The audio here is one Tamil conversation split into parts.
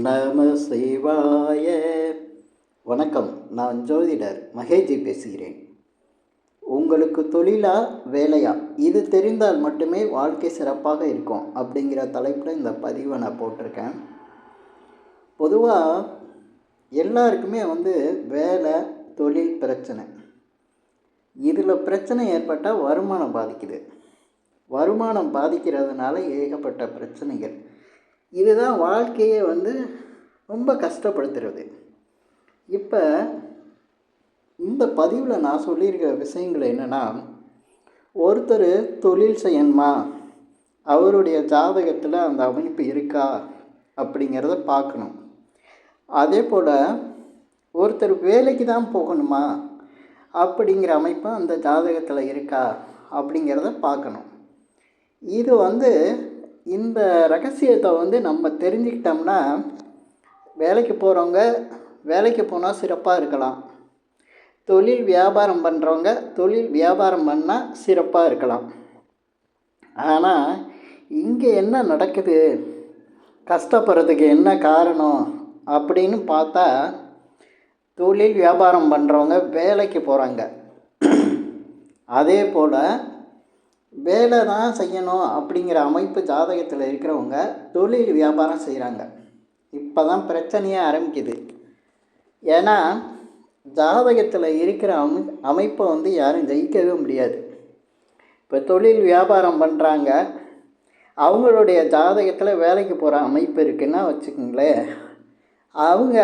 நம சிவாய வணக்கம் நான் ஜோதிடர் மகேஜி பேசுகிறேன். உங்களுக்கு தொழிலா வேலையா? இது தெரிந்தால் மட்டுமே வாழ்க்கை சிறப்பாக இருக்கும் அப்படிங்கிற தலைப்பில் இந்த பதிவை நான் போட்டிருக்கேன். பொதுவாக எல்லாருக்குமே வந்து வேலை தொழில் பிரச்சனை. இதில் பிரச்சனை ஏற்பட்டால் வருமானம் பாதிக்குது. வருமானம் பாதிக்கிறதுனால ஏகப்பட்ட பிரச்சனைகள். இதுதான் வாழ்க்கையை வந்து ரொம்ப கஷ்டப்படுத்துறது. இப்போ இந்த பதிவில் நான் சொல்லியிருக்கிற விஷயங்கள் என்னென்னா ஒருத்தர் தொழில் செய்யணுமா? அவருடைய ஜாதகத்தில் அந்த அமைப்பு இருக்கா? அப்படிங்கிறத பார்க்கணும். அதே போல் ஒருத்தர் வேலைக்கு தான் போகணுமா? அப்படிங்கிற அமைப்பு அந்த ஜாதகத்தில் இருக்கா? அப்படிங்கிறத பார்க்கணும். இது வந்து இந்த ரகசியத்தை வந்து நம்ம தெரிஞ்சுக்கிட்டோம்னா வேலைக்கு போகிறவங்க வேலைக்கு போனால் சிறப்பாக இருக்கலாம். தொழில் வியாபாரம் பண்ணுறவங்க தொழில் வியாபாரம் பண்ணால் சிறப்பாக இருக்கலாம். ஆனால் இங்கே என்ன நடக்குது? கஷ்டப்படுறதுக்கு என்ன காரணம்? அப்படின்னு பார்த்தா தொழில் வியாபாரம் பண்ணுறவங்க வேலைக்கு போகிறாங்க அதே போல் வேலை தான் செய்யணும் அப்படிங்கிற அமைப்பு ஜாதகத்தில் இருக்கிறவங்க தொழில் வியாபாரம் செய்கிறாங்க இப்போ தான் பிரச்சனையே ஆரம்பிக்குது. ஏன்னா ஜாதகத்தில் இருக்கிற அமை அமைப்பை வந்து யாரும் ஜெயிக்கவே முடியாது. இப்போ தொழில் வியாபாரம் பண்ணுறாங்க அவங்களுடைய ஜாதகத்தில் வேலைக்கு போகிற அமைப்பு இருக்குன்னா வச்சுக்கோங்களேன். அவங்க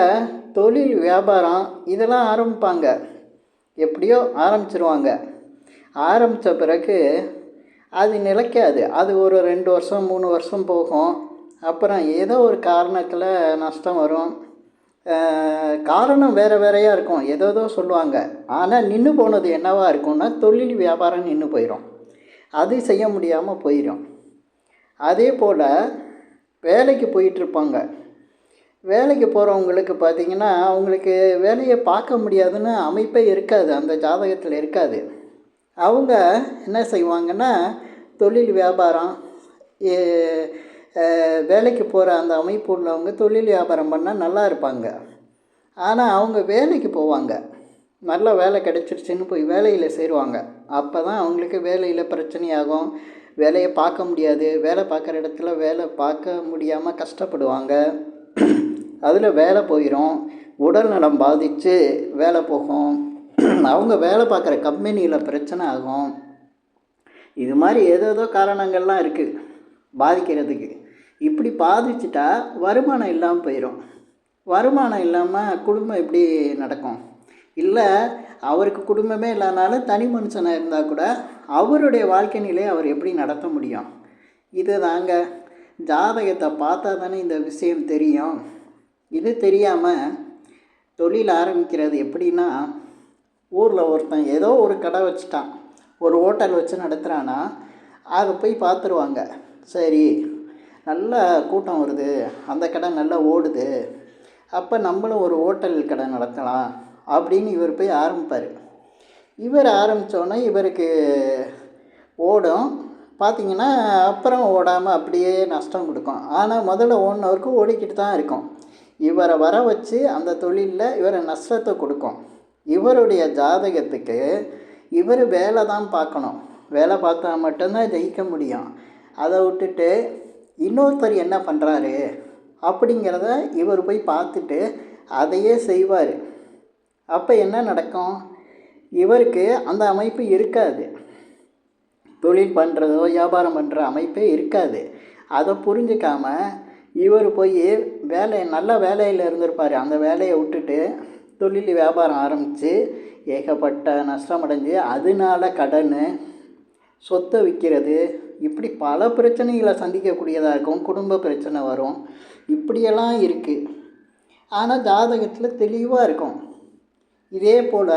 தொழில் வியாபாரம் இதெல்லாம் ஆரம்பிப்பாங்க. எப்படியோ ஆரம்பிச்சிருவாங்க. ஆரம்பித்த பிறகு அது நிலைக்காது. அது ஒரு ரெண்டு வருஷம் மூணு வருஷம் போகும். அப்புறம் ஏதோ ஒரு காரணத்தில் நஷ்டம் வரும். காரணம் வேறு வேறையாக இருக்கும். ஏதோ ஏதோ சொல்லுவாங்க. ஆனால் நின்று போனது என்னவாக இருக்கும்னா தொழில் வியாபாரம் நின்று போயிடும் அது செய்ய முடியாமல் போயிடும் அதே போல் வேலைக்கு போயிட்டுருப்பாங்க. வேலைக்கு போகிறவங்களுக்கு பார்த்திங்கன்னா அவங்களுக்கு வேலையை பார்க்க முடியாதுன்னு அமைப்பே இருக்காது. அந்த ஜாதகத்தில் இருக்காது. அவங்க என்ன செய்வாங்கன்னா தொழில் வியாபாரம் வேலைக்கு போகிற அந்த அமைப்பு உள்ளவங்க தொழில் வியாபாரம் பண்ணால் நல்லா இருப்பாங்க. ஆனால் அவங்க வேலைக்கு போவாங்க. நல்ல வேலை கிடச்சிருச்சுன்னு போய் வேலையில் சேருவாங்க. அப்போ தான் அவங்களுக்கு வேலையில் பிரச்சனையாகும். வேலையை பார்க்க முடியாது. வேலை பார்க்குற இடத்துல வேலை பார்க்க முடியாமல் கஷ்டப்படுவாங்க. அதில் வேலை போயிடும் உடல் நலம் பாதித்து வேலை போகும். அவங்க வேலை பார்க்குற கம்பெனியில் பிரச்சனை ஆகும். இது மாதிரி ஏதேதோ காரணங்கள்லாம் இருக்குது பாதிக்கிறதுக்கு. இப்படி பாதிச்சிட்டா வருமானம் இல்லாமல் போயிடும் வருமானம் இல்லாமல் குடும்பம் எப்படி நடக்கும்? இல்லை அவருக்கு குடும்பமே இல்லைனாலும் தனி மனுஷனாக இருந்தால் கூட அவருடைய வாழ்க்கை நிலையை அவர் எப்படி நடத்த முடியும்? இது தாங்க. ஜாதகத்தை பார்த்தா தானே இந்த விஷயம் தெரியும். இது தெரியாமல் தொழில் ஆரம்பிக்கிறது எப்படின்னா ஊரில் ஒருத்தன் ஏதோ ஒரு கடை வச்சுட்டான். ஒரு ஹோட்டல் வச்சு நடத்துகிறான்னா அதை போய் பார்த்துருவாங்க சரி நல்ல கூட்டம் வருது. அந்த கடை நல்லா ஓடுது. அப்போ நம்மளும் ஒரு ஹோட்டல் கடை நடத்தலாம் அப்படின்னு இவர் போய் ஆரம்பிப்பார். இவர் ஆரம்பித்தோன்னே இவருக்கு ஓடும். பார்த்திங்கன்னா அப்புறம் ஓடாமல் அப்படியே நஷ்டம் கொடுக்கும். ஆனால் முதல்ல ஓடினவருக்கு ஓடிக்கிட்டு தான் இருக்கும். இவரை வர வச்சு அந்த தொழிலில் இவரை நஷ்டத்தை கொடுக்கும். இவருடைய ஜாதகத்துக்கு இவர் வேலை தான் பார்க்கணும். வேலை பார்த்தா மட்டும்தான் ஜெயிக்க முடியும். அதை விட்டுட்டு இன்னொருத்தர் என்ன பண்ணுறாரு அப்படிங்கிறத இவர் போய் பார்த்துட்டு அதையே செய்வார். அப்போ என்ன நடக்கும்? இவருக்கு அந்த அமைப்பு இருக்காது. தொழில் பண்ணுறதோ வியாபாரம் பண்ணுற அமைப்பே இருக்காது. அதை புரிஞ்சுக்காம இவர் போய் வேலை நல்ல வேலையில் இருந்திருப்பார். அந்த வேலையை விட்டுட்டு தொழில் வியாபாரம் ஆரம்பித்து ஏகப்பட்ட நஷ்டம் அடைஞ்சு அதனால கடன் சொத்தை விற்கிறது இப்படி பல பிரச்சனைகளை சந்திக்கக்கூடியதாக இருக்கும். குடும்ப பிரச்சனை வரும். இப்படியெல்லாம் இருக்குது ஆனால் ஜாதகத்தில் தெளிவாக இருக்கும். இதே போல்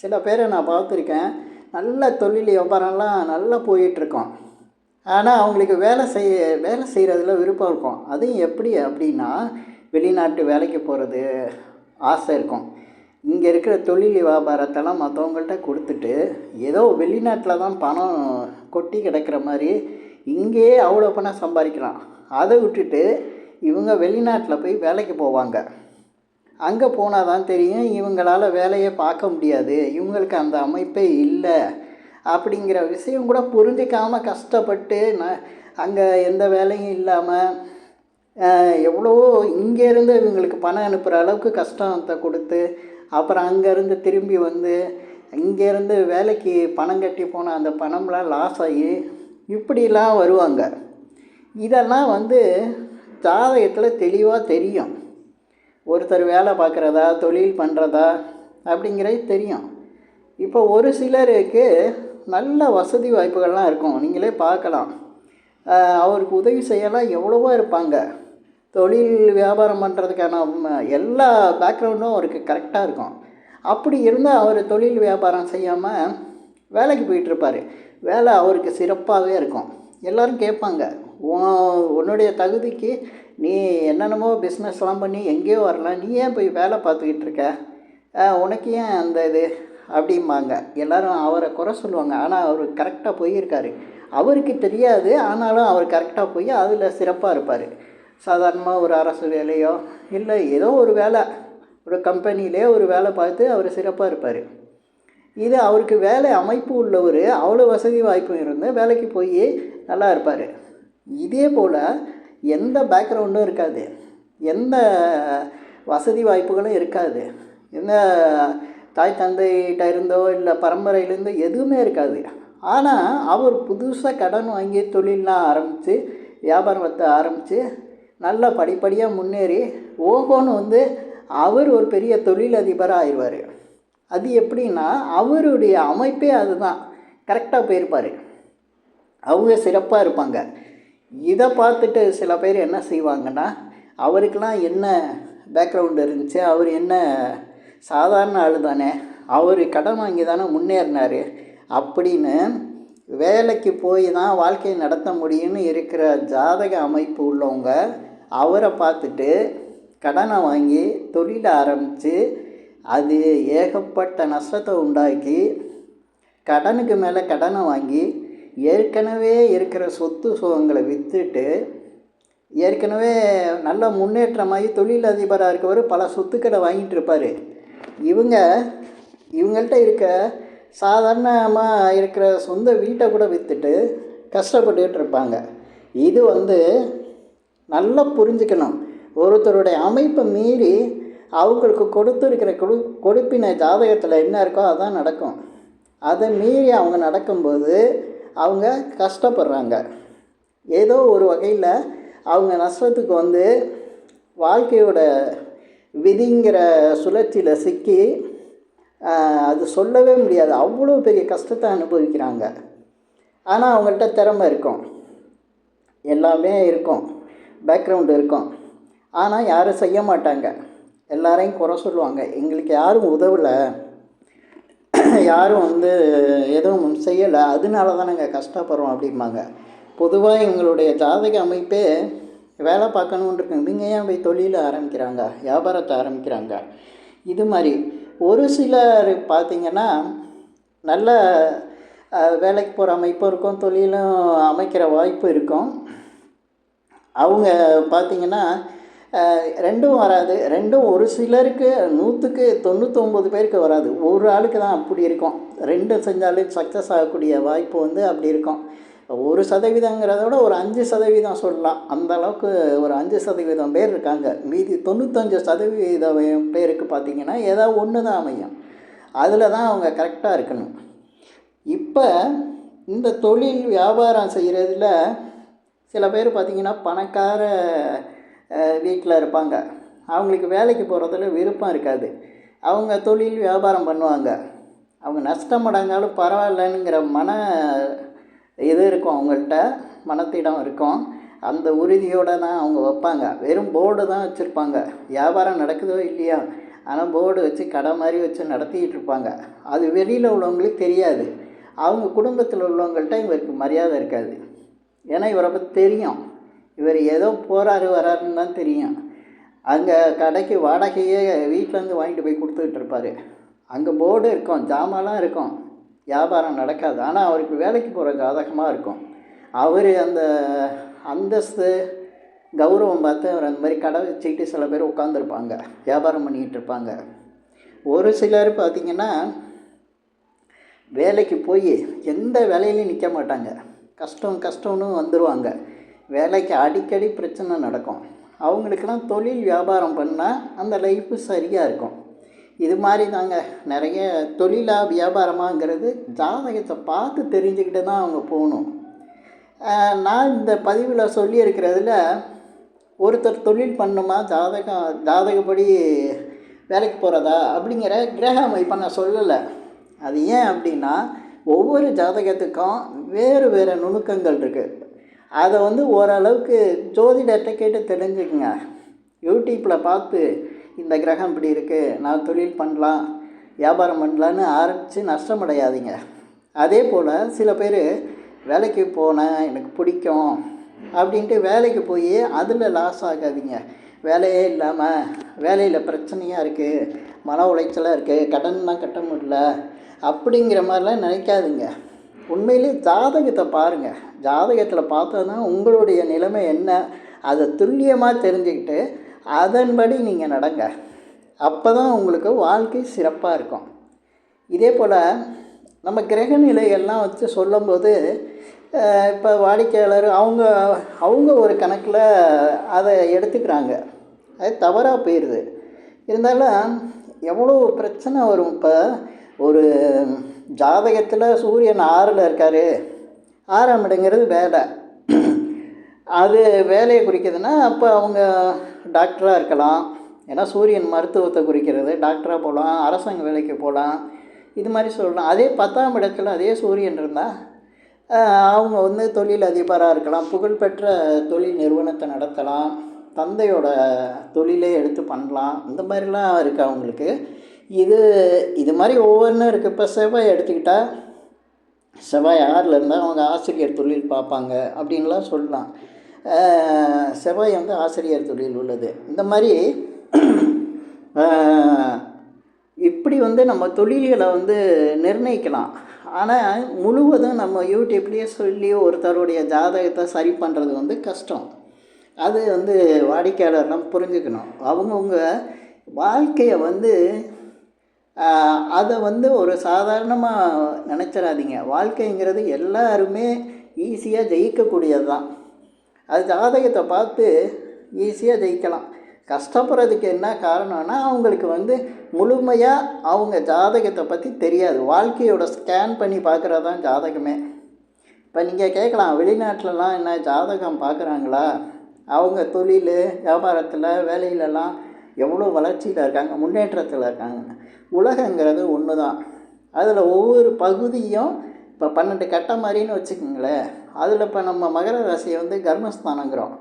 சில பேரை நான் பார்த்துருக்கேன். நல்ல தொழில் வியாபாரம்லாம் நல்லா போயிட்டுருக்கோம். ஆனால் அவங்களுக்கு வேலை செய்ய வேலை செய்கிறதுல விருப்பம் இருக்கும். அதுவும் எப்படி அப்படின்னா வெளிநாட்டு வேலைக்கு போகிறது ஆசை இருக்கும். இங்கே இருக்கிற தொழில் வியாபாரத்தெல்லாம் மற்றவங்கள்ட்ட கொடுத்துட்டு ஏதோ வெளிநாட்டில் தான் பணம் கொட்டி கிடக்கிற மாதிரி இங்கேயே அவ்வளோ பணம் சம்பாதிக்கலாம். அதை விட்டுட்டு இவங்க வெளிநாட்டில் போய் வேலைக்கு போவாங்க. அங்கே போனால் தான் தெரியும் இவங்களால வேலையை பார்க்க முடியாது இவங்களுக்கு அந்த அமைப்பே இல்லை அப்படிங்கிற விஷயம் கூட புரிஞ்சிக்காமல் கஷ்டப்பட்டு நான் அங்கே எந்த வேலையும் இல்லாமல் எவ்வளோ இங்கேருந்து இவங்களுக்கு பணம் அனுப்புகிற அளவுக்கு கஷ்டத்தை கொடுத்து அப்புறம் அங்கேருந்து திரும்பி வந்து இங்கேருந்து வேலைக்கு பணம் கட்டி போன அந்த பணம்லாம் லாஸ் ஆகி இப்படிலாம் வருவாங்க. இதெல்லாம் வந்து ஜாதகத்தில் தெளிவாக தெரியும். ஒருத்தர் வேலை பார்க்குறதா தொழில் பண்ணுறதா அப்படிங்கிறது தெரியும். இப்போ ஒரு சிலருக்கு நல்ல வசதி வாய்ப்புகள்லாம் இருக்கும். நீங்களே பார்க்கலாம். அவருக்கு உதவி செய்யலாம் எவ்வளவோ இருப்பாங்க. தொழில் வியாபாரம் பண்ணுறதுக்கான எல்லா பேக்ரவுண்டும் அவருக்கு கரெக்டாக இருக்கும். அப்படி இருந்தால் அவர் தொழில் வியாபாரம் செய்யாமல் வேலைக்கு போயிட்டுருப்பார். வேலை அவருக்கு சிறப்பாகவே இருக்கும். எல்லோரும் கேட்பாங்க உன் உன்னுடைய தகுதிக்கு நீ என்னென்னமோ பிஸ்னஸ்லாம் பண்ணி எங்கேயோ வரலாம் நீ ஏன் போய் வேலை பார்த்துக்கிட்டு இருக்க? உனக்கு ஏன் அந்த இது? அப்படிம்பாங்க. எல்லாரும் அவரை குறை சொல்லுவாங்க. ஆனால் அவர் கரெக்டாக போயிருக்காரு. அவருக்கு தெரியாது. ஆனாலும் அவர் கரெக்டாக போய் அதில் சிறப்பாக இருப்பார். சாதாரணமாக ஒரு அரசு வேலையோ இல்லை ஏதோ ஒரு வேலை ஒரு கம்பெனியிலே ஒரு வேலை பார்த்து அவர் சிறப்பாக இருப்பார். இது அவருக்கு வேலை அமைப்பு உள்ளவர் அவ்வளோ வசதி வாய்ப்பும் இருந்து வேலைக்கு போய் நல்லா இருப்பார். இதே போல் எந்த பேக்ரவுண்டும் இருக்காது. எந்த வசதி வாய்ப்புகளும் இருக்காது. எந்த தாய் தந்தைகிட்ட இருந்தோ இல்லை பரம்பரையிலேருந்தோ எதுவுமே இருக்காது. ஆனால் அவர் புதுசாக கடன் வாங்கி தொழிலெலாம் ஆரம்பித்து வியாபாரத்தை ஆரம்பித்து நல்லா படிப்படியாக முன்னேறி ஓஹோன்னு வந்து அவர் ஒரு பெரிய தொழிலதிபராக ஆயிடுவார் அது எப்படின்னா அவருடைய அமைப்பே அதுதான். கரெக்டாக போயிருப்பார். அவங்க சிறப்பாக இருப்பாங்க. இதை பார்த்துட்டு சில பேர் என்ன செய்வாங்கன்னா அவருக்கெலாம் என்ன பேக்ரவுண்டு இருந்துச்சு அவர் என்ன சாதாரண ஆள் தானே அவர் கடன் வாங்கி தானே முன்னேறினார் அப்படின்னு வேலைக்கு போய் தான் வாழ்க்கையை நடத்த முடியும்னு இருக்கிற ஜாதக அமைப்பு உள்ளவங்க அவரை பார்த்துட்டு கடனை வாங்கி தொழிலை ஆரம்பித்து அது ஏகப்பட்ட நஷ்டத்தை உண்டாக்கி கடனுக்கு மேலே கடனை வாங்கி ஏற்கனவே இருக்கிற சொத்து சுகங்களை விற்றுட்டு ஏற்கனவே நல்ல முன்னேற்றமாகி தொழிலதிபராக இருக்கவர் பல சொத்துக்களை வாங்கிட்டு இருப்பார். இவங்க இவங்கள்ட்ட இருக்க சாதாரணமாக இருக்கிற சொந்த வீட்டை கூட விற்றுட்டு கஷ்டப்பட்டுக்கிட்டு இருப்பாங்க. இது வந்து நல்லா புரிஞ்சுக்கணும். ஒருத்தருடைய அமைப்பை மீறி அவங்களுக்கு கொடுத்துருக்கிற கொடு கொடுப்பின ஜாதகத்தில் என்ன இருக்கோ அதான் நடக்கும். அதை மீறி அவங்க நடக்கும்போது அவங்க கஷ்டப்படுறாங்க. ஏதோ ஒரு வகையில் அவங்க நஷ்டத்துக்கு வந்து வாழ்க்கையோட விதிங்கிற சுழற்சியில் சிக்கி அது சொல்லவே முடியாது. அவ்வளோ பெரிய கஷ்டத்தை அனுபவிக்கிறாங்க. ஆனால் அவங்கள்ட்ட திறமை இருக்கும். எல்லாமே இருக்கும். பேக்ரவுண்டு இருக்கும். ஆனால் யாரும் செய்ய மாட்டாங்க. எல்லாரையும் குறை சொல்லுவாங்க. எங்களுக்கு யாரும் உதவலை. யாரும் வந்து எதுவும் செய்யலை. அதனால தான் நாங்கள் கஷ்டப்படுறோம் அப்படிம்பாங்க. பொதுவாக எங்களுடைய ஜாதக அமைப்பே வேலை பார்க்கணுன்னு இருக்கு. இவங்க ஏன் போய் தொழிலை ஆரம்பிக்கிறாங்க? வியாபாரத்தை ஆரம்பிக்கிறாங்க? இது மாதிரி ஒரு சிலர் பார்த்திங்கன்னா நல்ல வேலைக்கு போகிற அமைப்பும் இருக்கும். தொழிலும் அமைக்கிற வாய்ப்பு இருக்கும். அவங்க பார்த்தீங்கன்னா ரெண்டும் வராது. ரெண்டும் ஒரு சிலருக்கு நூற்றுக்கு தொண்ணூற்றொம்பது பேருக்கு வராது. ஒரு ஆளுக்கு தான் அப்படி இருக்கும். ரெண்டு செஞ்சாலும் சக்ஸஸ் ஆகக்கூடிய வாய்ப்பு வந்து அப்படி இருக்கும். ஒரு சதவீதங்கிறத விட ஒரு அஞ்சு சதவீதம் சொல்லலாம். அந்த அளவுக்கு ஒரு அஞ்சு சதவீதம் பேர் இருக்காங்க. மீதி தொண்ணூத்தஞ்சு சதவீதம் பேருக்கு பார்த்தீங்கன்னா ஏதாவது ஒன்று தான் அமையும். அதில் தான் அவங்க கரெக்டாக இருக்கணும். இப்போ இந்த தொழில் வியாபாரம் செய்கிறதுல சில பேர் பார்த்திங்கன்னா பணக்கார வீட்டில் இருப்பாங்க. அவங்களுக்கு வேலைக்கு போகிறதுல விருப்பம் இருக்காது. அவங்க தொழில் வியாபாரம் பண்ணுவாங்க. அவங்க நஷ்டம் அடைஞ்சாலும் பரவாயில்லங்கிற மன இது இருக்கும் அவங்கள்ட்ட. மனத்திடம் இருக்கும். அந்த உறுதியோடு தான் அவங்க வைப்பாங்க. வெறும் போர்டு தான் வச்சுருப்பாங்க. வியாபாரம் நடக்குதோ இல்லையா ஆனால் போர்டு வச்சு கடை மாதிரி வச்சு நடத்திக்கிட்டு இருப்பாங்க. அது வெளியில் உள்ளவங்களுக்கு தெரியாது. அவங்க குடும்பத்தில் உள்ளவங்கள்ட்ட இவருக்கு மரியாதை இருக்காது. ஏன்னா இவரை பற்றி தெரியும். இவர் ஏதோ போகிறாரு வராருன்னு தான் தெரியும். அங்கே கடைக்கு வாடகையே வீட்டிலேருந்து வாங்கிட்டு போய் கொடுத்துக்கிட்டு இருப்பார். அங்கே போர்டு இருக்கும் ஜாமான்லாம் இருக்கும். வியாபாரம் நடக்காது. ஆனால் அவருக்கு வேலைக்கு போகிற ஜாதகமாக இருக்கும். அவர் அந்த அந்தஸ்து கௌரவம் பார்த்து அவர் அந்த மாதிரி கடை வச்சுக்கிட்டு சில பேர் உட்காந்துருப்பாங்க வியாபாரம் பண்ணிக்கிட்டு இருப்பாங்க. ஒரு சிலர் பார்த்திங்கன்னா வேலைக்கு போய் எந்த வேலையிலையும் நிற்க மாட்டாங்க. கஷ்டம் கஷ்டம்னு வந்துடுவாங்க வேலைக்கு அடிக்கடி பிரச்சனை நடக்கும். அவங்களுக்கெல்லாம் தொழில் வியாபாரம் பண்ணால் அந்த லைஃப்பு சரியாக இருக்கும். இது மாதிரி தாங்க நிறைய தொழிலாக வியாபாரமாங்கிறது ஜாதகத்தை பார்த்து தெரிஞ்சுக்கிட்டு தான் அவங்க போகணும். நான் இந்த பதிவில் சொல்லியிருக்கிறதுல ஒருத்தர் தொழில் பண்ணுமா ஜாதகம் ஜாதகப்படி வேலைக்கு போகிறதா அப்படிங்கிற கிரக அமைப்பை நான் சொல்லலை. அது ஏன் அப்படின்னா ஒவ்வொரு ஜாதகத்துக்கும் வேறு வேறு நுணுக்கங்கள் இருக்குது அதை வந்து ஓரளவுக்கு ஜோதிடத்தை கேட்டு தெரிஞ்சுக்குங்க. யூடியூப்பில் பார்த்து இந்த கிரகம் இப்படி இருக்குது நான் தொழில் பண்ணலாம் வியாபாரம் பண்ணலான்னு ஆரம்பித்து நஷ்டமடையாதீங்க. அதே போல் சில பேர் வேலைக்கு போனேன் எனக்கு பிடிக்கும் அப்படின்ட்டு வேலைக்கு போய் அதில் லாஸ் ஆகாதீங்க. வேலையே இல்லாமல் வேலையில் பிரச்சனையாக இருக்குது மன உளைச்சலாக இருக்குது கடன்லாம் கட்ட முடியல அப்படிங்கிற மாதிரிலாம் நினைக்காதுங்க. உண்மையிலே ஜாதகத்தை பாருங்கள் ஜாதகத்தில் பார்த்தா தான் உங்களுடைய நிலைமை என்ன அதை துல்லியமாக தெரிஞ்சுக்கிட்டு அதன்படி நீங்கள் நடங்க. அப்போ தான் உங்களுக்கு வாழ்க்கை சிறப்பாக இருக்கும். இதே போல் நம்ம கிரக நிலைகள்லாம் வச்சு சொல்லும்போது இப்போ வாடிக்கையாளர் அவங்க அவங்க ஒரு கணக்கில் அதை எடுத்துக்கிறாங்க. அது தவறாக போயிடுது இருந்தாலும் எவ்வளோ பிரச்சனை வரும் இப்போ ஒரு ஜாதகத்தில் சூரியன் ஆறில் இருக்கார். ஆறாம் இடங்கிறது வேலை. அது வேலையை குறிக்குதுன்னா அப்போ அவங்க டாக்டராக இருக்கலாம். ஏன்னா சூரியன் மருத்துவத்தை குறிக்கிறது. டாக்டராக போகலாம் அரசாங்க வேலைக்கு போகலாம் இது மாதிரி சொல்லலாம். அதே பத்தாம் இடத்துல அதே சூரியன் இருந்தால் அவங்க வந்து தொழில் அதிபராக இருக்கலாம். புகழ்பெற்ற தொழில் நிறுவனத்தை நடத்தலாம். தந்தையோட தொழிலே எடுத்து பண்ணலாம். இந்த மாதிரிலாம் இருக்குது அவங்களுக்கு. இது இது மாதிரி ஒவ்வொன்றும் இருக்குது இப்போ செவ்வாய் எடுத்துக்கிட்டால் செவ்வாய் ஆறில் இருந்தால் அவங்க ஆசிரியர் தொழில் பார்ப்பாங்க அப்படின்லாம் சொல்லலாம். செவ்வாய் வந்து ஆசிரியர் தொழில் உள்ளது. இந்த மாதிரி இப்படி வந்து நம்ம தொழில்களை வந்து நிர்ணயிக்கலாம். ஆனால் முழுவதும் நம்ம யூடியூப்லேயே சொல்லி ஒருத்தருடைய ஜாதகத்தை சரி பண்ணுறது வந்து கஷ்டம். அது வந்து வாடிக்கையாளர்லாம் புரிஞ்சுக்கணும். அவங்கவுங்க வாழ்க்கையை வந்து அதை வந்து ஒரு சாதாரணமாக நினச்சிடாதீங்க வாழ்க்கைங்கிறது எல்லாருமே ஈஸியாக ஜெயிக்கக்கூடியது தான் அது ஜாதகத்தை பார்த்து ஈஸியாக ஜெயிக்கலாம். கஷ்டப்படுறதுக்கு என்ன காரணம்னா அவங்களுக்கு வந்து முழுமையாக அவங்க ஜாதகத்தை பற்றி தெரியாது. வாழ்க்கையோட ஸ்கேன் பண்ணி பார்க்குறது தான் ஜாதகமே. இப்போ நீங்கள் கேட்கலாம் வெளிநாட்டிலலாம் என்ன ஜாதகம் பார்க்குறாங்களா? அவங்க தொழில் வியாபாரத்தில் வேலையிலலாம் எவ்வளோ வளர்ச்சியில் இருக்காங்க முன்னேற்றத்தில் இருக்காங்க. உலகங்கிறது ஒன்று தான். அதில் ஒவ்வொரு பகுதியும் இப்போ பன்னெண்டு கட்ட மாதிரின்னு வச்சுக்கோங்களேன். அதில் இப்போ நம்ம மகர ராசியை வந்து கர்மஸ்தானங்கிறோம்.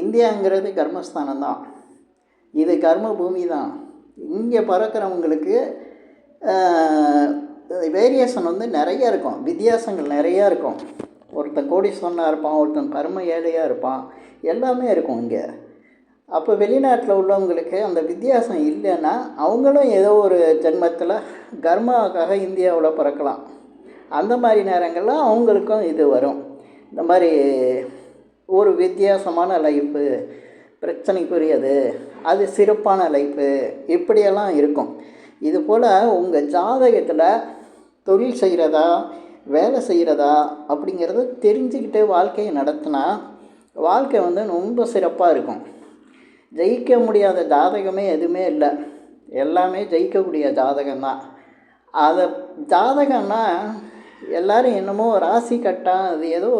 இந்தியாங்கிறது கர்மஸ்தானம் தான். இது கர்ம பூமி தான். இங்கே பிறக்கிறவங்களுக்கு வேரியேஷன் வந்து நிறைய இருக்கும். வித்தியாசங்கள் நிறையா இருக்கும். ஒருத்தன் கோடீஸ்வரனாக இருப்பான் ஒருத்தன் பரம ஏழையாக இருப்பான். எல்லாமே இருக்கும் இங்கே. அப்போ வெளிநாட்டில் உள்ளவங்களுக்கு அந்த வித்தியாசம் இல்லைன்னா அவங்களும் ஏதோ ஒரு ஜென்மத்தில் கர்மாவுக்காக இந்தியாவில் பிறக்கலாம். அந்த மாதிரி நேரங்களில் அவங்களுக்கும் இது வரும். இந்த மாதிரி ஒரு வித்தியாசமான லைஃப்பு பிரச்சனைக்குரியது அது சிறப்பான லைஃப்பு இப்படியெல்லாம் இருக்கும். இது போல் உங்கள் ஜாதகத்தில் தொழில் செய்கிறதா வேலை செய்கிறதா அப்படிங்கிறத தெரிஞ்சுக்கிட்டு வாழ்க்கையை நடத்தினா வாழ்க்கை வந்து ரொம்ப சிறப்பாக இருக்கும். ஜெயிக்க முடியாத ஜாதகமே எதுவுமே இல்லை. எல்லாமே ஜெயிக்கக்கூடிய ஜாதகம்தான். அதை ஜாதகம்னா எல்லோரும் என்னமோ ராசி கட்டா அது ஏதோ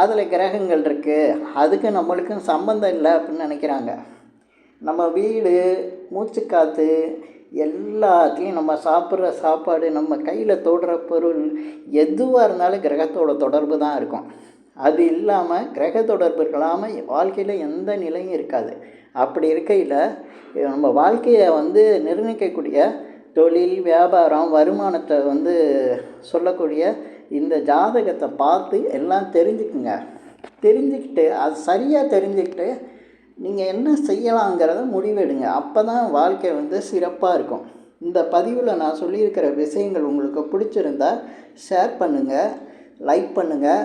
அதில் கிரகங்கள் இருக்குது அதுக்கு நம்மளுக்கும் சம்மந்தம் இல்லை அப்படின்னு நினைக்கிறாங்க. நம்ம வீடு மூச்சுக்காற்று எல்லாத்தையும் நம்ம சாப்பிட்ற சாப்பாடு நம்ம கையில் தொடுற பொருள் எதுவாக இருந்தாலும் கிரகத்தோட தொடர்பு தான் இருக்கும். அது இல்லாமல் கிரக தொடர்பு இல்லாமல் வாழ்க்கையில் எந்த நிலையும் இருக்காது. அப்படி இருக்கையில் நம்ம வாழ்க்கையை வந்து நிர்ணயிக்கக்கூடிய தொழில் வியாபாரம் வருமானத்தை வந்து சொல்லக்கூடிய இந்த ஜாதகத்தை பார்த்து எல்லாம் தெரிஞ்சுக்குங்க. தெரிஞ்சுக்கிட்டு அது சரியாக தெரிஞ்சுக்கிட்டு நீங்கள் என்ன செய்யலாங்கிறத முடிவெடுங்க. அப்போ தான் வாழ்க்கை வந்து சிறப்பாக இருக்கும். இந்த பதிவில் நான் சொல்லியிருக்கிற விஷயங்கள் உங்களுக்கு பிடிச்சிருந்தா ஷேர் பண்ணுங்கள் லைக் பண்ணுங்கள்